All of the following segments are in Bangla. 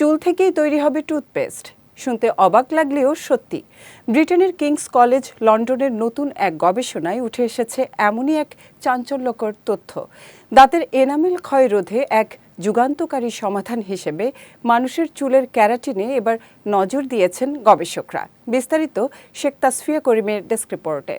চুল থেকেই তৈরি হবে টুথপেস্ট। শুনতে অবাক লাগলেও সত্যি। ব্রিটেনের কিংস কলেজ লন্ডনের নতুন এক গবেষণায় উঠে এসেছে এমনই এক চাঞ্চল্যকর তথ্য। দাঁতের এনামেল ক্ষয় রোধে এক যুগান্তকারী সমাধান হিসেবে মানুষের চুলের ক্যারাটিনে এবার নজর দিয়েছেন গবেষকরা। বিস্তারিত শেখ তাসফিয়া করিমের ডেস্ক রিপোর্টে।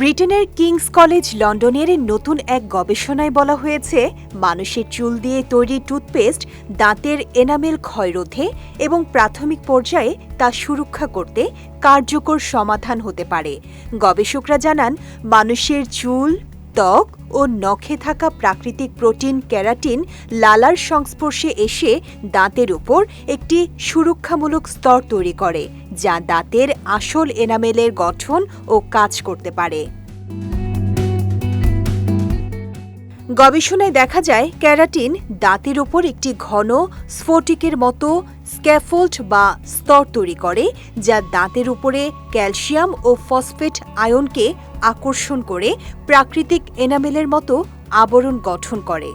ব্রিটেনের কিংস কলেজ লন্ডনের নতুন এক গবেষণায় বলা হয়েছে, মানুষের চুল দিয়ে তৈরি টুথপেস্ট দাঁতের এনামেল ক্ষয়রোধে এবং প্রাথমিক পর্যায়ে তা সুরক্ষা করতে কার্যকর সমাধান হতে পারে। গবেষকরা জানান, মানুষের চুল, ত্বক ও নখে থাকা প্রাকৃতিক প্রোটিন ক্যারাটিন লালার সংস্পর্শে এসে দাঁতের উপর একটি সুরক্ষামূলক স্তর তৈরি করে, যা দাঁতের আসল এনামেলের গঠন ও কাজ করতে পারে। গবেষণায় দেখা যায় ক্যারাটিন দাঁতের উপর একটি ঘন স্ফটিকের মতো স্ক্যাফোল্ড বা স্তর তৈরি করে, যা দাঁতের উপরে ক্যালসিয়াম ও ফসফেট আয়নকে আকর্ষণ করে প্রাকৃতিক এনামেলের মতো আবরণ গঠন করে।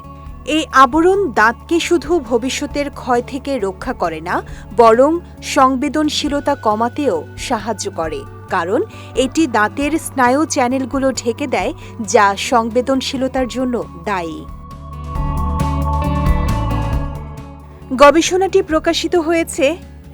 এই আবরণ দাঁতকে শুধু ভবিষ্যতের ক্ষয় থেকে রক্ষা করে না, বরং সংবেদনশীলতা কমাতেও সাহায্য করে, কারণ এটি দাঁতের স্নায়ু চ্যানেলগুলো ঢেকে দেয়, যা সংবেদনশীলতার জন্য দায়ী। গবেষণাটি প্রকাশিত হয়েছে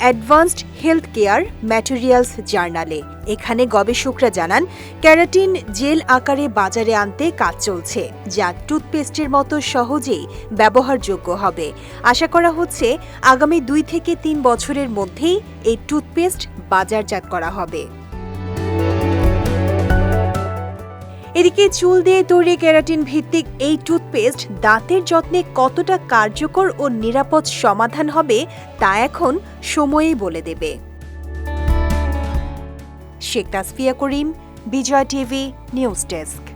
অ্যাডভান্সড হেলথ কেয়ার ম্যাটেরিয়ালস জার্নালে। এখানে গবেষকরা জানান, ক্যারাটিন জেল আকারে বাজারে আনতে কাজ চলছে, যা টুথপেস্টের মতো সহজেই ব্যবহারযোগ্য হবে। আশা করা হচ্ছে, আগামী দুই থেকে তিন বছরের মধ্যেই এই টুথপেস্ট বাজারজাত করা হবে। এদিকে চুল দিয়ে তৈরি ক্যারাটিন ভিত্তিক এই টুথপেস্ট দাঁতের যত্নে কতটা কার্যকর ও নিরাপদ সমাধান হবে তা এখন সময়ই বলে দেবে। Sheikh Tasfia Karim, Bijoy TV, news desk.